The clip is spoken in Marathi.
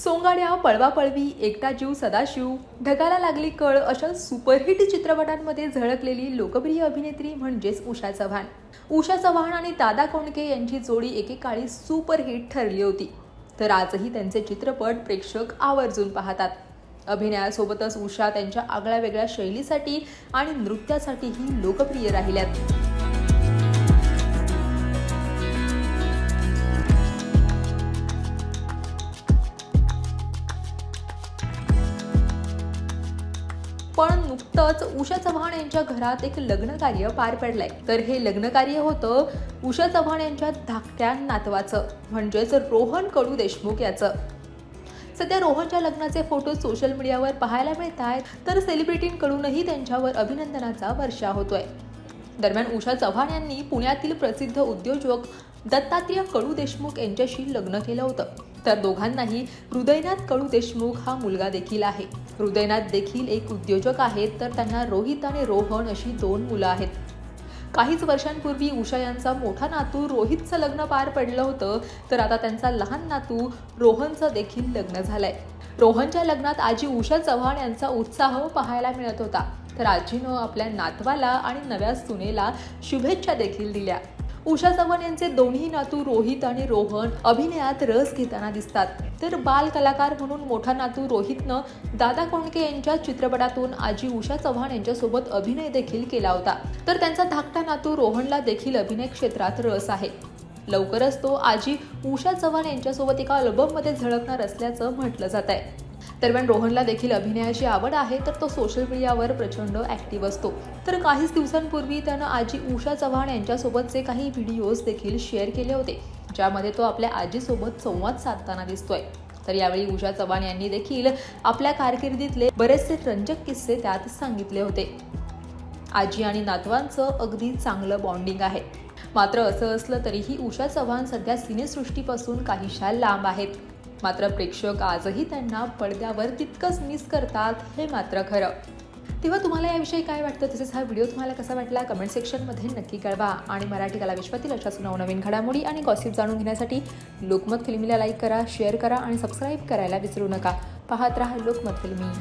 सोंगाड्या पळवापळवी एकटा जीव सदाशिव ढगाला लागली कळ अशा सुपरहिट चित्रपटांमध्ये झळकलेली लोकप्रिय अभिनेत्री म्हणजेच उषा चव्हाण. उषा चव्हाण आणि दादा कोंडके यांची जोडी एकेकाळी सुपरहिट ठरली होती. तर आजही त्यांचे चित्रपट प्रेक्षक आवर्जून पाहतात. अभिनयासोबतच उषा त्यांच्या आगळ्या वेगळ्या शैलीसाठी आणि नृत्यासाठीही लोकप्रिय राहिल्यात. पण नुकतंच उषा चव्हाण यांच्या घरात एक लग्न कार्य पार पडलंय. तर हे लग्न कार्य होतं उषा चव्हाण यांच्या धाकट्या नातवाचं म्हणजेच रोहन कडू देशमुख याचं. सध्या रोहनच्या लग्नाचे फोटो सोशल मीडियावर पाहायला मिळत आहेत तर सेलिब्रिटींकडूनही त्यांच्यावर अभिनंदनाचा वर्षा होतोय. दरम्यान उषा चव्हाण यांनी पुण्यातील प्रसिद्ध उद्योजक दत्तात्रेय कडू देशमुख यांच्याशी लग्न केलं होतं. तर दोघांनाही हृदयनाथ कळू देशमुख हा मुलगा देखील आहे. हृदयनाथ देखील एक उद्योजक आहेत तर त्यांना रोहित आणि रोहन अशी दोन मुलं आहेत. काहीच वर्षांपूर्वी उषा यांचा मोठा नातू रोहितचं लग्न पार पडलं होतं तर आता त्यांचा लहान नातू रोहनचं देखील लग्न झालंय. रोहनच्या लग्नात आजी उषा चव्हाण यांचा उत्साह पाहायला मिळत होता. तर आजीनं आपल्या नातवाला आणि नव्या सुनेला शुभेच्छा देखील दिल्या. उषा चव्हाण यांचे दोन्ही नातू रोहित आणि रोहन अभिनयात रस घेताना दिसतात. तर बाल कलाकार म्हणून मोठा नातू रोहितनं दादा कोंडके यांच्या चित्रपटातून आजी उषा चव्हाण यांच्यासोबत अभिनय देखील केला होता. तर त्यांचा धाकटा नातू रोहनला देखील अभिनय क्षेत्रात रस आहे. लवकरच तो आजी उषा चव्हाण यांच्यासोबत एका अल्बममध्ये झळकणार असल्याचं म्हटलं जात आहे दरम्यान रोहनला देखील अभिनयाची आवड आहे तर तो सोशल मीडियावर प्रचंड ॲक्टिव्ह असतो. तर काहीच दिवसांपूर्वी त्यानं आजी उषा चव्हाण यांच्यासोबतचे काही व्हिडिओज देखील शेअर केले होते ज्यामध्ये तो आपल्या आजीसोबत संवाद साधताना दिसतोय. तर यावेळी उषा चव्हाण यांनी देखील आपल्या कारकिर्दीतले बरेचसे रंजक किस्से त्यात सांगितले होते. आजी आणि नातवांचं अगदी चांगलं बॉन्डिंग आहे. मात्र असं असलं तरीही उषा चव्हाण सध्या सिनेसृष्टीपासून काहीशा लांब आहेत. मात्र प्रेक्षक आजही त्यांना पडद्यावर तितकंच मिस करतात हे मात्र खरं. तेव्हा तुम्हाला याविषयी काय वाटतं? तसेच हा व्हिडिओ तुम्हाला कसा वाटला? कमेंट सेक्शनमध्ये नक्की कळवा. आणि मराठी कला विश्वातील अशाच नवनवीन घडामोडी आणि गॉसिप जाणून घेण्यासाठी लोकमत फिल्मीला लाईक करा शेअर करा आणि सबस्क्राईब करायला विसरू नका. पाहत राहा लोकमत फिल्मी.